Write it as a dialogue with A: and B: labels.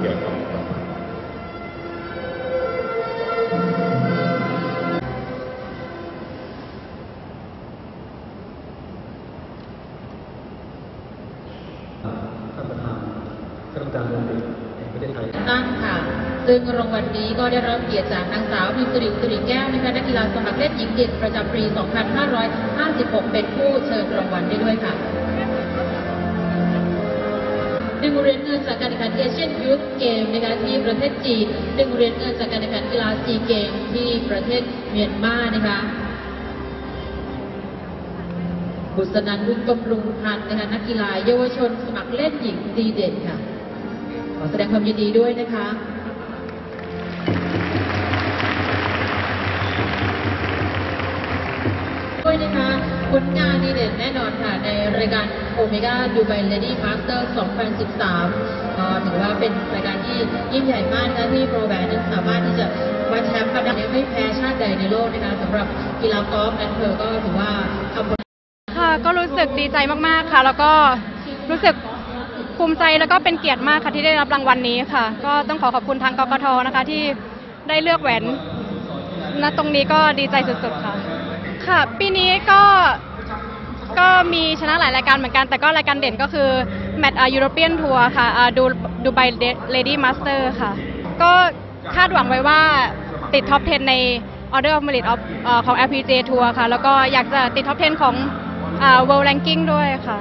A: Gracias. ตั้งค่ะ ซึ่งรางวัลนี้ก็ได้รับเกียรติจากนางสาวพิมสิริสิริแก้วนะคะนักกีฬาสมัครเล่นหญิงเกียรติประจำปี 2556 เป็นผู้เชิญรางวัลได้ด้วยค่ะึงเหรียญเงินจากการแข่งขันเอเชียนยูทเกมนะคะที่ประเทศจีนหนึ่งเหรียญเงินจากการแข่งขันกีฬาซีเกมที่ประเทศเมียนมานะคะ บุษนันท์บุญบำรุงพันธ์นะคะนักกีฬาเยาวชนสมัครเล่นหญิงดีเด่นค่ะ ขอแสดงความยินดีด้วยนะคะด้วยนะคะผลงานดีเด่นแน่นอนค่ะ ในรายการโอเมก้าดูไบเลดี้มาสเตอร์2013ก็ถือว่าเป็นรายการที่ยิ่งใหญ่มากนะคะที่โปรแบนนั้นสามารถที่จะคว้าแชมป์มาได้ไม่แพ้ชาติใดในโลกนะคะสำหรับกีฬากอล์ฟนั้นเธอก็ถือว่าทำผล
B: ก็รู้สึกดีใจมากๆค่ะ แล้วก็รู้สึกภูมิใจแล้วก็เป็นเกียรติมากค่ะที่ได้รับรางวัลนี้ค่ะ ก็ต้องขอขอบคุณทางกกทนะคะ ที่ได้เลือกแหวนณตรงนี้ก็ดีใจสุดๆค่ะ ค่ะ ปีนี้ก็ก็มีชนะหลายรายการเหมือนกัน แต่ก็รายการเด่นก็คือแมตช์ยูโรเปียนทัวร์ค่ะดูดูไบเลดี้มาสเตอร์ค่ะ ก็คาดหวังไว้ว่าติดท็อป 10 ใน Order of Merit of เอ่อของ LPGA ทัวร์ค่ะ แล้วก็อยากจะติดท็อป 10 ของ อ่า World Ranking ด้วยค่ะ